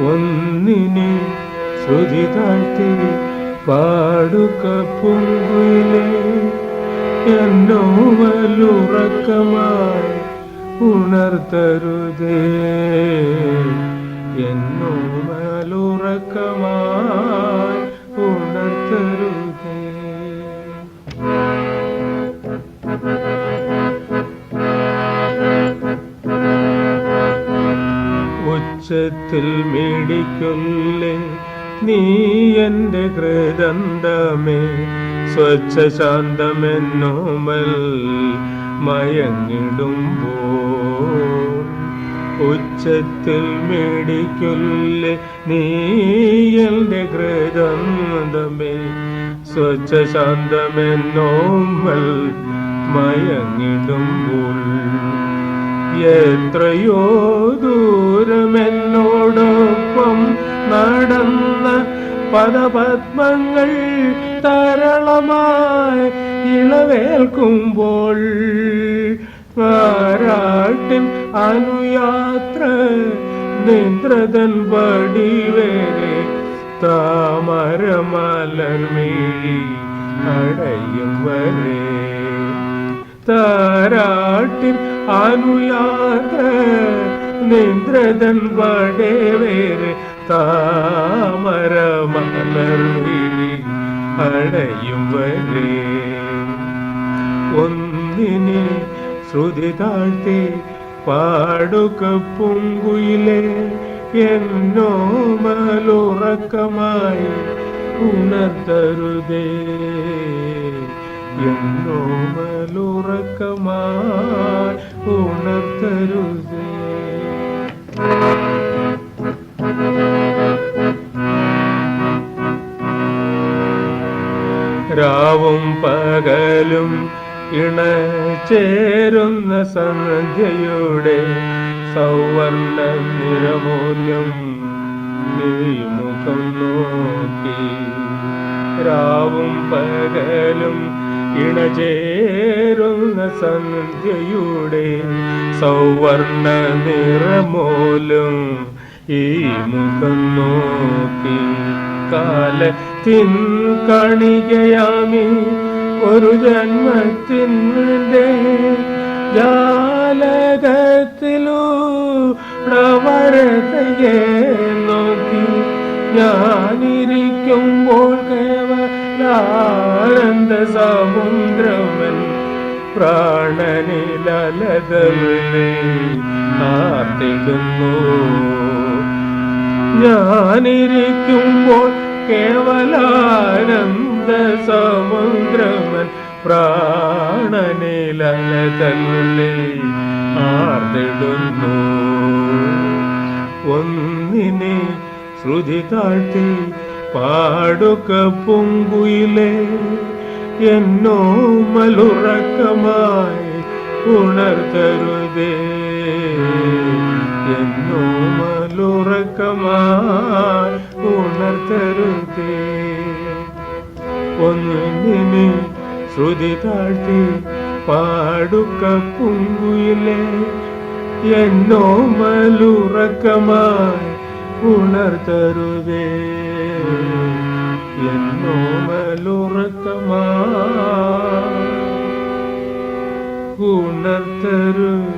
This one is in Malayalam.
ഒന്നിനെ ശ്രുതി താഴ്ത്തി പാടുക പൂങ്കുയിലേ എന്നോ വലുറക്കമായി ഉണർത്തരുതേ. എന്നോ ഉച്ചത്തിൽ മേടിക്കൊല്ലേ? നീ എന്റെ കൃതന്തമേ സ്വച്ഛ ശാന്തമെന്നോമൽ മയങ്ങിടുമ്പോ ഉച്ചത്തിൽ മേടിക്കൊല്ലേ? നീ എന്റെ കൃതന്തമേ സ്വച്ഛ ശാന്തമെന്നോമൽ മയങ്ങിടുമ്പോൾ. എത്രയോ ദൂരമെന്നോടൊപ്പം നടന്ന പദപത്മങ്ങൾ തരളമായി ഇളവേൽക്കുമ്പോൾ പാരാട്ടിൻ അനുയാത്ര നിന്ദ്രതൻ പടിവേരെ താമരമലർമിഴി അടയും വരെ. താരാട്ടിൻ അനുയാത്ര നിന്ദ്രതൻ വടേവേറെ താമരമലർവിഴി അടയും വരെ. ഒന്നിനെ ശ്രുതി താഴ്ത്തി പാടുക പൊങ്കുയിലെ എന്നോ മലുറക്കമായി ഉണർത്തരുതേ. എന്നോ മലുറക്കമായി ഉണർത്തരുതേ. രാവും പകലും ഇണചേരുന്ന സന്ധ്യയുടെ സൗവർണ നിരമൂല്യം നീമുഖം നോക്കി. രാവും പകലും ഇണചേരുന്ന സന്ധ്യയുടെ സൗവർണ നിറമോലും ഈ മുഖം നോക്കി കാലത്തിൻ കണികയാമി ഒരു ജന്മത്തിന്റെ ജാലകത്തിലൂടെ നോക്കി ഞാനിരിക്കുമ്പോൾ കേവലാനന്ദ സമുദ്രമൻ പ്രാണനിലതവിനെ നാർത്തിടുന്നു ഞാനിരിക്കുമ്പോൾ കേവലാനന്ദ സമുദ്രമൻ പ്രാണനിലതല്ലേ ആർത്തിടുന്നു ഒന്നിനെ ശ്രുതി താഴ്ത്തി പാടുക പൊങ്കുയിലെ എന്നോ മലുറക്കമായി ഉണർത്തരുതേ. എന്നോ മലുറക്കമായി ഉണർത്തരുതേ. ഒന്നിനെ ശ്രുതി താഴ്ത്തി പാടുക്ക പൊങ്കുയിലെ എന്നോ മലുറക്കമായി ഉണർത്തരുതേ. എന്നോ മലുറക്കമായി ഉണർത്തരുതേ.